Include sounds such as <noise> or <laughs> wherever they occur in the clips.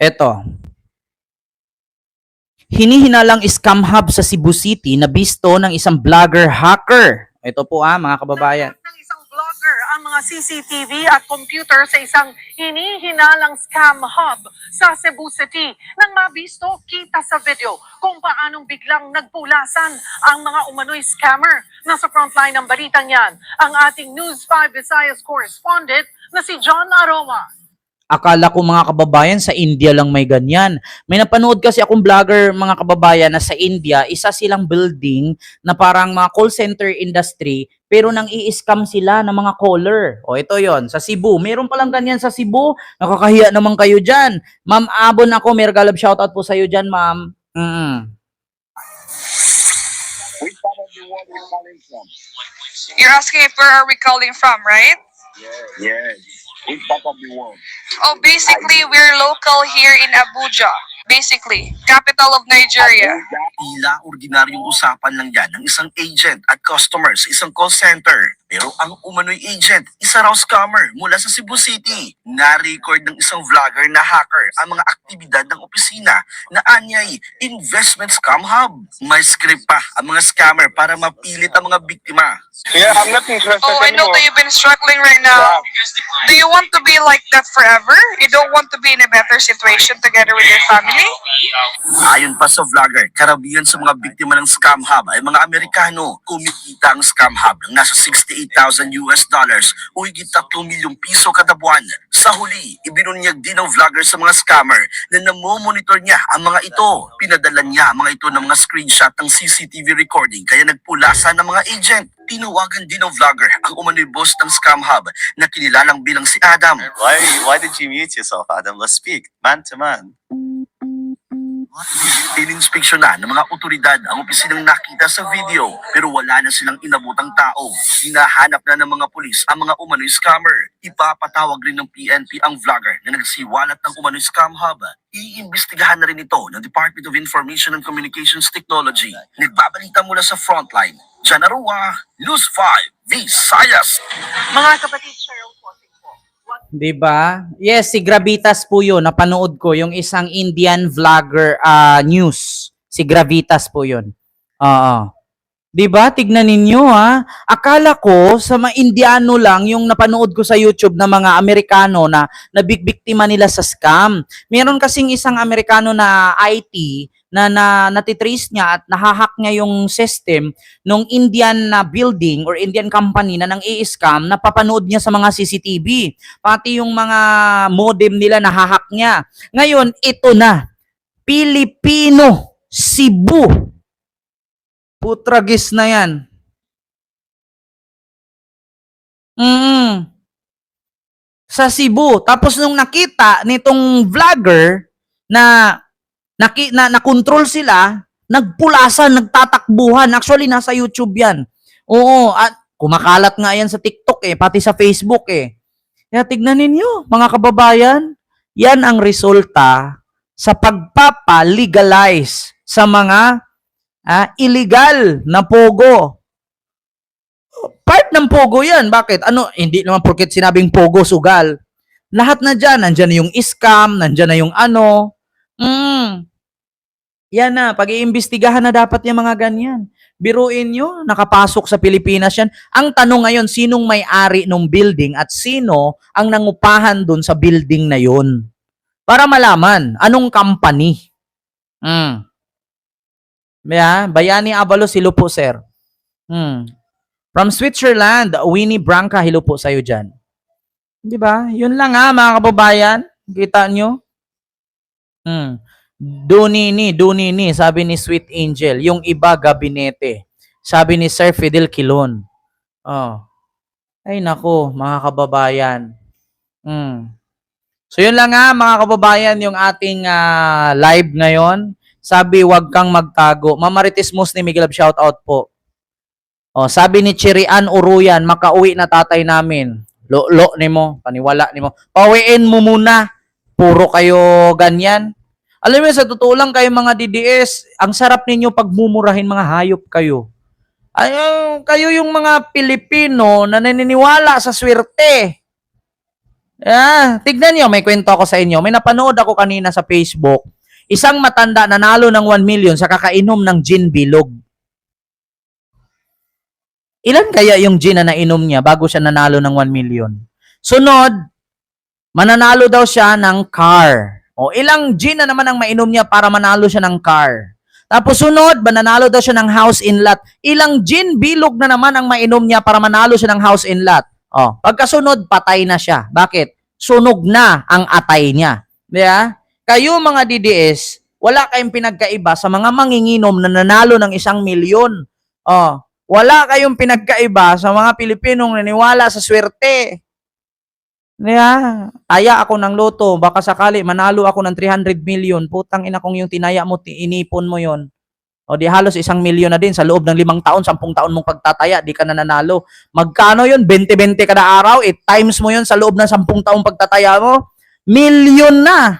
Eto. Hinihinalang scam hub sa Cebu City na bisto ng isang vlogger hacker. Ito po ah, mga kababayan. ng isang vlogger ang mga CCTV at computer sa isang hinihinalang scam hub sa Cebu City. Nang mabisto, kita sa video kung paanong biglang nagpulasan ang mga umano'y scammer. Nasa frontline ng balitang yan, ang ating News 5 Visayas correspondent na si John Aroma. Akala ko mga kababayan sa India lang may ganyan. May napanood kasi akong vlogger mga kababayan na sa India, isa silang building na parang mga call center industry pero nang i-scam sila ng mga caller. O ito yon sa Cebu. Meron palang ganyan sa Cebu. Nakakahiya naman kayo dyan. Ma'am Abon ako, may regalab shoutout po sa iyo dyan, ma'am. Mm. You're asking if where are we calling from, right? Yes. Which part of the world? Oh, basically, we're local here in Abuja. Basically, capital of Nigeria. Tila ordinaryong usapan lang yan ng isang agent at customer sa isang call center. Pero ang umano'y agent, isa raw scammer mula sa Cebu City. Na-record ng isang vlogger na hacker ang mga aktibidad ng opisina na anyay investment scam hub. May script pa ang mga scammer para mapilit ang mga biktima. Yeah, I'm not interested Oh, I know anymore. that you've been struggling right now. Do you want to like that forever? You don't want to be in a better situation together with your family? Ayon pa sa vlogger, karamihan sa mga biktima ng scam hub ay mga Amerikano. Kumikita ang scam hub ng nasa 68,000 US dollars o higit 3 milyong piso kada buwan. Sa huli, ibinunyag din ng vlogger sa mga scammer na namomonitor niya ang mga ito. Pinadala niya ang mga ito ng mga screenshot ng CCTV recording kaya nagpulasa ng mga agent. Tinawagan din ng vlogger ang umano'y boss ng scam hub na kinilalang bilang si Adam. Why why did you mute yourself, Adam? Let's speak man to man. Ininspeksyon na ng mga otoridad ang opisinang nakita sa video pero wala na silang inabutang tao. Hinahanap na ng mga pulis ang mga umano'y scammer. Ipapatawag rin ng PNP ang vlogger na nagsiwalat ng umano'y scam hub. Iimbestigahan na rin ito ng Department of Information and Communications Technology. Nagbabalita mula sa frontline. Janarua, News 5, Visayas. Mga kapatid, Cheryl Posing po. What 'Di ba? Yes, si Gravitas po 'yun. Napanood ko yung isang Indian vlogger ah, news. Si Gravitas po 'yun. Oo. 'Di ba? Tignan ninyo ha. Akala ko sa mga Indiano lang yung napanood ko sa YouTube na mga Amerikano na nabikbiktima nila sa scam. Meron kasing isang Amerikano na IT na, na natitrace niya at nahahak niya yung system nung Indian na building or Indian company na nang i-scam, napapanood niya sa mga CCTV. Pati yung mga modem nila nahahak niya. Ngayon, ito na. Pilipino, Cebu. Putragis na yan. Mm. Sa Cebu. Tapos nung nakita nitong vlogger na naki, na, na-control sila, nagpulasan, nagtatakbuhan. Actually, nasa YouTube yan. Oo, at kumakalat nga yan sa TikTok eh, pati sa Facebook eh. Kaya tignan ninyo, mga kababayan, yan ang resulta sa pagpapa-legalize sa mga ah, illegal na pogo. Part ng pogo yan. Bakit? Ano, hindi naman porket sinabing pogo, sugal. Lahat na dyan. Nandyan na yung scam, nandyan na yung ano. Mm. Yan na, pag-iimbestigahan na dapat yung mga ganyan. Biruin nyo, nakapasok sa Pilipinas yan. Ang tanong ngayon, sinong may-ari ng building at sino ang nangupahan dun sa building na yun? Para malaman, anong company? Hmm. Yeah, Bayani Abalos, hello po, sir. Hmm. From Switzerland, Winnie Branca, hello po sa'yo dyan. Di ba? Yun lang ha, mga kababayan. Kita nyo? Hmm. Dunini, Dunini, sabi ni Sweet Angel. Yung iba, gabinete. Sabi ni Sir Fidel Kilon. Oh. Ay nako, mga kababayan. Hmm. So yun lang nga, mga kababayan, yung ating ah, live ngayon. Sabi, wag kang magtago. Mamarites Muslim, Miguel shout out po. Oh, sabi ni Chirian Uruyan, makauwi na tatay namin. Lo-lo ni mo, paniwala ni mo. Pauwiin mo muna. Puro kayo ganyan. Alam mo, sa totoo lang kayo mga DDS, ang sarap ninyo pagmumurahin mga hayop kayo. Ay, kayo yung mga Pilipino na naniniwala sa swerte. Ah, tignan niyo, may kwento ako sa inyo. May napanood ako kanina sa Facebook. Isang matanda nanalo ng 1 million sa kakainom ng gin bilog. Ilan kaya yung gin na nainom niya bago siya nanalo ng 1 million? Sunod, mananalo daw siya ng car. O ilang gin na naman ang mainom niya para manalo siya ng car. Tapos sunod, mananalo daw siya ng house in lot. Ilang gin bilog na naman ang mainom niya para manalo siya ng house in lot. Oh, pagkasunod, patay na siya. Bakit? Sunog na ang atay niya. Ba? Kayo mga DDS, wala kayong pinagkaiba sa mga manginginom na nanalo ng isang milyon. Oh, wala kayong pinagkaiba sa mga Pilipinong naniwala sa swerte. Di ba? Taya ako ng loto, baka sakali manalo ako ng 300 million. Putang ina kung yung tinaya mo, inipon mo yon. O di halos isang milyon na din sa loob ng limang taon, sampung taon mong pagtataya, di ka na nanalo. Magkano yun? 20-20 kada araw? 8 times mo yun sa loob ng sampung taong pagtataya mo? Milyon na!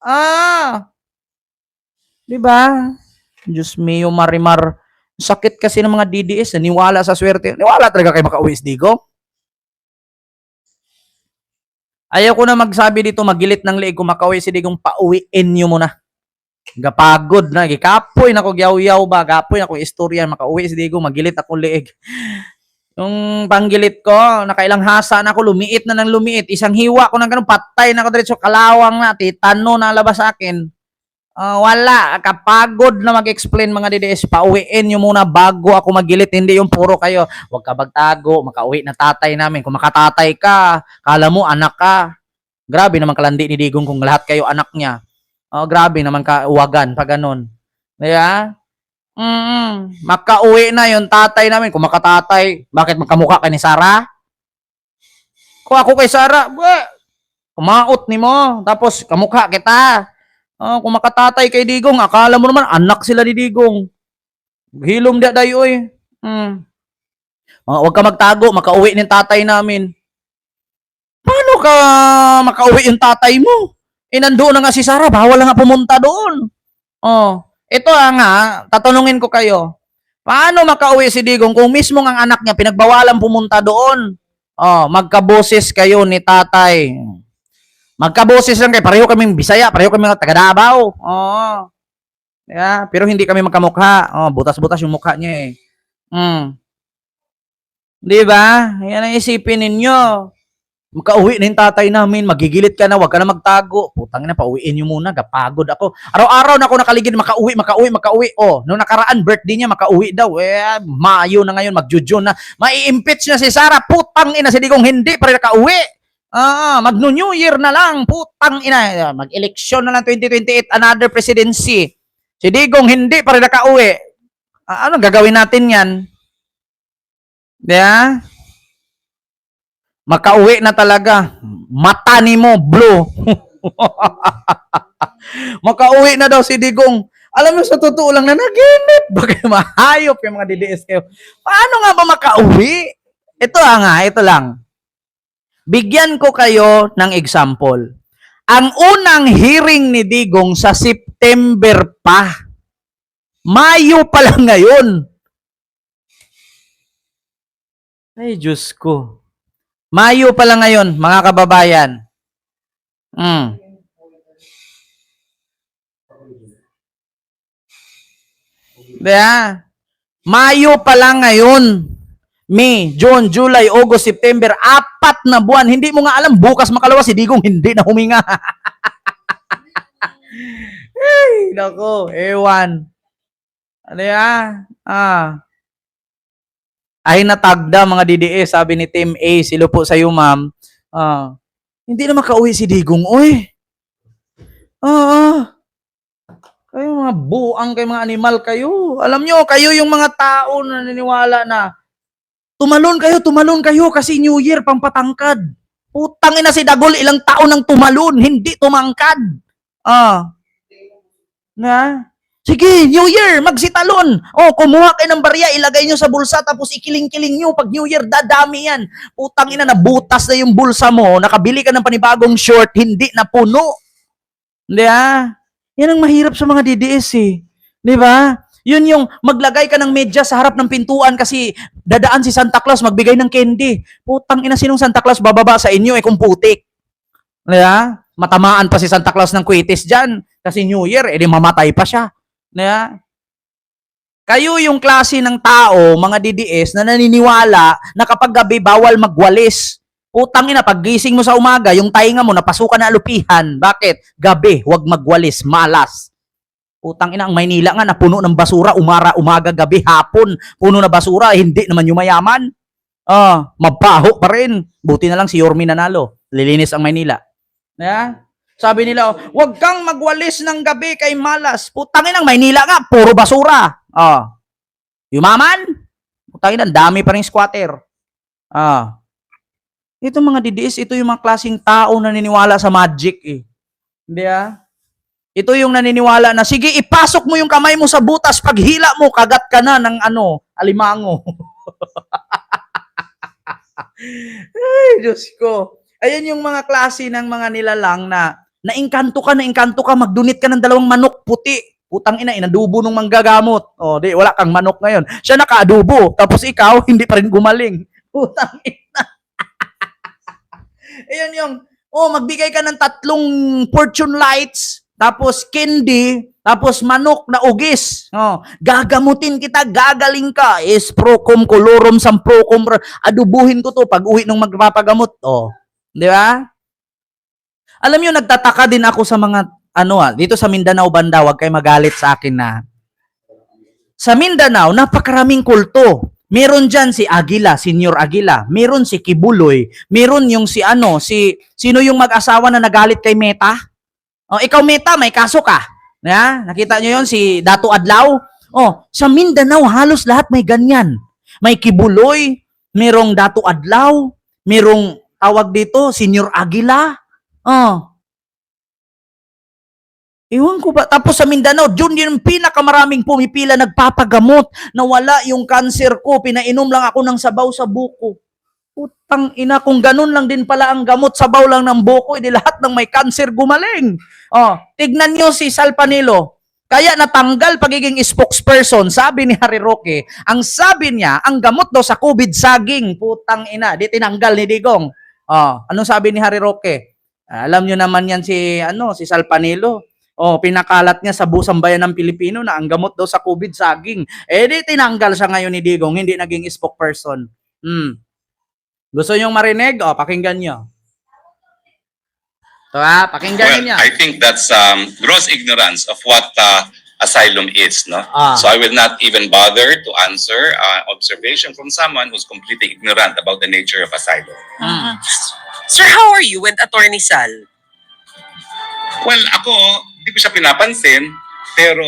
Ah! Di ba? Diyos mio, marimar. Sakit kasi ng mga DDS, naniwala sa swerte. Niwala talaga kayo makauwi sa Ayaw ko na magsabi dito, magilit ng liig, kung makauwi si Digong, pauwiin nyo muna. Gapagod na, gikapoy na ko yaw-yaw ba, gapoy na ko istorya, makauwi si Digong, magilit ako liig. Yung panggilit ko, nakailang hasa na ako, lumiit na ng lumiit. Isang hiwa ko ng ganun, patay na ako diretso, kalawang na, titano na labas sa akin. Ah, wala, kapagod na mag-explain mga DDS, pauwiin nyo muna bago ako magilit, hindi yung puro kayo, huwag ka magtago, makauwi na tatay namin. Kung makatatay ka, kala mo anak ka. Grabe naman kalandi ni Digong kung lahat kayo anak niya. Oh, grabe naman ka uwagan pa ganun. Diba? Mm, makauwi na yung tatay namin. Kung makatatay, bakit magkamukha kay ni Sarah? Kung ako kay Sarah, ba, kumaot ni mo. Tapos, kamukha kita. Oh, kung makatatay kay Digong, akala mo naman, anak sila ni Digong. Hilom dia dayo eh. Hmm. Mga, huwag ka magtago, makauwi ng tatay namin. Paano ka makauwi yung tatay mo? Eh, na nga si Sarah, bawal nga pumunta doon. Oh, ito ah nga, tatanungin ko kayo. Paano makauwi si Digong kung mismo ang anak niya pinagbawalan pumunta doon? Oh, magkaboses kayo ni tatay. Magkaboses lang kayo, pareho kaming Bisaya, pareho kaming taga Davao. Oo. Yeah, pero hindi kami magkamukha. Oh, butas-butas yung mukha niya eh. Mm. 'Di ba? Yan ang isipin ninyo. Makauwi na yung tatay namin, magigilit ka na, wag ka na magtago. Putang na, pauwiin nyo muna, gapagod ako. Araw-araw na ako nakaligid, makauwi, makauwi, makauwi. Oh, nung nakaraan, birthday niya, makauwi daw. Eh, Mayo na ngayon, magjujun na. Mai-impeach na si Sarah, putang ina, si hindi, para nakauwi. Ah, mag New Year na lang, putang ina. Mag-eleksyon na lang 2028, another presidency. Si Digong hindi, para nakauwi. Ah, anong gagawin natin yan? Yeah? Makauwi na talaga. Mata ni mo, blue. <laughs> Makauwi na daw si Digong. Alam mo, sa totoo lang na naginip. <laughs> Baka mahayop yung mga DDS kayo. Paano nga ba makauwi? Ito ah nga, ito lang. Bigyan ko kayo ng example. Ang unang hearing ni Digong sa September pa. Mayo pa lang ngayon. Ay, Diyos ko. Mayo pa lang ngayon, mga kababayan. Mm. Diba? Mayo pa lang ngayon. May, June, July, August, September, apat na buwan. Hindi mo nga alam, bukas makalawa si Digong <laughs> hindi na huminga. Ay, nako, ewan. Ano ya? Ah. Ay natagda mga DDS, sabi ni Team A, silo po sa iyo ma'am. Ah. Hindi na makauwi si Digong, oy. Ah, ah. Kayo mga buang kayo mga animal kayo. Alam nyo, kayo yung mga tao na naniniwala na tumalon kayo, tumalon kayo kasi New Year pampatangkad. Putang ina si Dagol, ilang taon nang tumalon, hindi tumangkad. Ah. Na? Sige, New Year, magsitalon. Oh, kumuha kayo ng barya, ilagay nyo sa bulsa, tapos ikiling-kiling nyo. Pag New Year, dadami yan. Putang ina, nabutas na yung bulsa mo, nakabili ka ng panibagong short, hindi na puno. Hindi ah? Yan ang mahirap sa mga DDS eh. Di ba? Yun yung maglagay ka ng medyas sa harap ng pintuan kasi dadaan si Santa Claus magbigay ng candy. Putang ina sinong Santa Claus bababa sa inyo eh kung putik. Kaya, matamaan pa si Santa Claus ng kwitis dyan. Kasi New Year, edi mamatay pa siya. Kaya, kayo yung klase ng tao, mga DDS, na naniniwala na kapag gabi bawal magwalis. Utang ina, pag gising mo sa umaga, yung tainga mo, napasukan na alupihan. Bakit? Gabi, wag magwalis, malas. Utang ina, ang Maynila nga, napuno ng basura, umara, umaga, gabi, hapon, puno na basura, hindi naman yung mayaman. Ah, mabaho pa rin. Buti na lang si Yormi nanalo. Lilinis ang Maynila. Yeah? Sabi nila, oh, wag kang magwalis ng gabi kay malas. Putangin ang Maynila nga, puro basura. Ah. Yumaman? Putangin ang dami pa rin squatter. Ah. Ito mga DDS, ito yung mga klaseng tao na naniniwala sa magic eh. Hindi ah? Ito yung naniniwala na, sige, ipasok mo yung kamay mo sa butas, paghila mo, kagat ka na ng ano, alimango. <laughs> Ay, Diyos ko. Ayan yung mga klase ng mga nilalang na naingkanto ka, naingkanto ka, magdunit ka ng dalawang manok puti. Putang ina, inadubo nung manggagamot. O, di, wala kang manok ngayon. Siya nakaadubo, tapos ikaw, <laughs> hindi pa rin gumaling. Putang ina. <laughs> Ayan yung, oh, magbigay ka ng tatlong fortune lights, tapos candy, tapos manok na ugis. Oh, gagamutin kita, gagaling ka. Is procom colorum sam procom. Adubuhin ko to pag uwi nung magpapagamot. Oh, di ba? Alam niyo nagtataka din ako sa mga ano ah, dito sa Mindanao banda, wag kayo magalit sa akin na sa Mindanao, napakaraming kulto. Meron dyan si Aguila, Senior Aguila. Meron si Kibuloy. Meron yung si ano, si, sino yung mag-asawa na nagalit kay Meta? Oh, ikaw Meta, may kaso ka. Ya, nakita nyo yon si Dato Adlaw? Oh, sa Mindanao, halos lahat may ganyan. May Kibuloy, merong Dato Adlaw, merong tawag dito, Senior Aguila. Oh, Iwan ko ba? Tapos sa Mindanao, June yung pinakamaraming pumipila nagpapagamot na wala yung cancer ko. Pinainom lang ako ng sabaw sa buko. Putang ina, kung ganun lang din pala ang gamot, sabaw lang ng buko, edi lahat ng may cancer gumaling. Oh, tignan nyo si Sal Panilo. Kaya natanggal pagiging spokesperson, sabi ni Harry Roque, ang sabi niya, ang gamot daw sa COVID saging, putang ina, di tinanggal ni Digong. Oh, anong sabi ni Harry Roque? Alam nyo naman yan si, ano, si Sal Panilo. Oh, pinakalat niya sa busang bayan ng Pilipino na ang gamot daw sa COVID saging. Eh di tinanggal siya ngayon ni Digong, hindi naging spokesperson. Hmm. Gusto niyong marinig? O, pakinggan niyo. Ito ha, pakinggan Well, niyo. I think that's um, gross ignorance of what uh, asylum is, no? Ah. So I will not even bother to answer uh, observation from someone who's completely ignorant about the nature of asylum. Mm. Sir, how are you with Attorney Sal? Well, ako, hindi ko siya pinapansin, pero,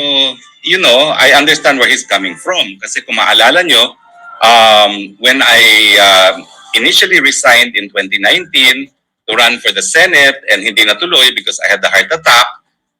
you know, I understand where he's coming from. Kasi kung maalala nyo, um, when I uh, initially resigned in 2019 to run for the Senate and hindi natuloy because I had the heart attack,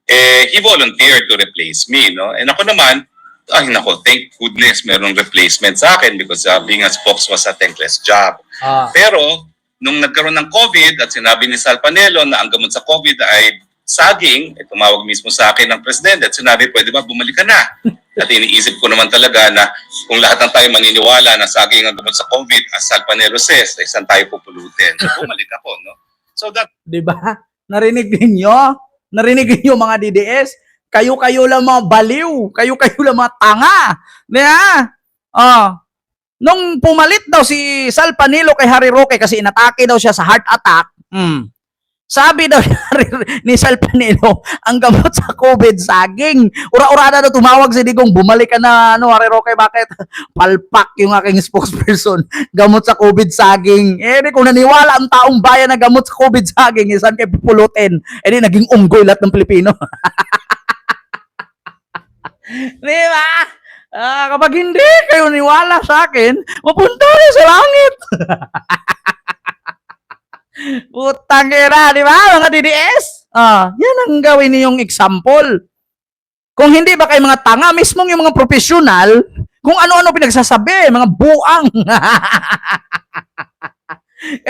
eh, he volunteered to replace me, no? And ako naman, ay nako, thank goodness merong replacement sa akin because uh, being a spokes was a thankless job. Ah. Pero, nung nagkaroon ng COVID at sinabi ni Sal Panelo na ang gamot sa COVID ay saging, eh, tumawag mismo sa akin ng presidente at sinabi, pwede ba bumalik ka na? <laughs> At iniisip ko naman talaga na kung lahat ng tayo maniniwala na saging ang gamot sa COVID, as Sal Panelo says, eh, saan tayo pupulutin? So, <laughs> bumalik ako, no? So that 'Di ba? Narinig ninyo? Narinig niyo mga DDS? Kayo-kayo lang mga baliw. Kayo-kayo lang mga tanga. Diba? Oh. Nung pumalit daw si Sal Panilo kay Harry Roque kasi inatake daw siya sa heart attack. Hmm. Sabi daw ni, Sal Panilo, ang gamot sa COVID saging. Ura-urada daw tumawag si Digong, bumalik ka na, ano, Harry Roque, bakit? <laughs> Palpak yung aking spokesperson gamot sa COVID saging. Eh, di, kung naniwala ang taong bayan na gamot sa COVID saging, eh, saan kayo pupulutin? Eh, di, naging unggoy lahat ng Pilipino. <laughs> di ba? Ah, kapag hindi kayo niwala sa akin, mapunta kayo sa langit. <laughs> Putang di ba, mga DDS? Ah, yan ang gawin niyong example. Kung hindi ba kayo mga tanga, mismong yung mga profesional, kung ano-ano pinagsasabi, mga buang. <laughs>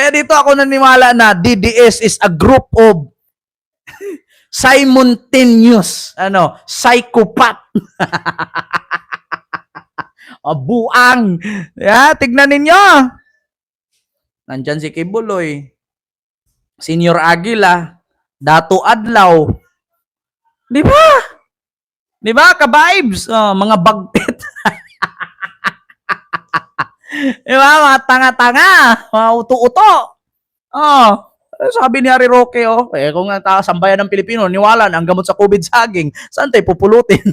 eh dito ako naniwala na DDS is a group of simultaneous, ano, psychopath. <laughs> o, buang. Yeah, tignan ninyo. Nandyan si Kibuloy. Senior Aguila, Dato Adlaw. Di ba? Di ba, ka-vibes? Oh, mga bagpet. <laughs> Di ba, mga tanga-tanga, mga uto-uto. Oh, sabi ni Harry Roque, oh, eh, kung ang sambayan ng Pilipino, niwala na ang gamot sa COVID saging, saan tayo pupulutin? <laughs>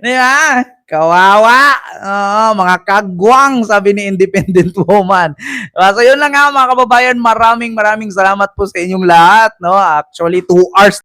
Di ba? Kawawa. Oo, mga kagwang, sabi ni Independent Woman. Diba? So, yun lang nga mga kababayan. Maraming maraming salamat po sa inyong lahat. No? Actually, two hours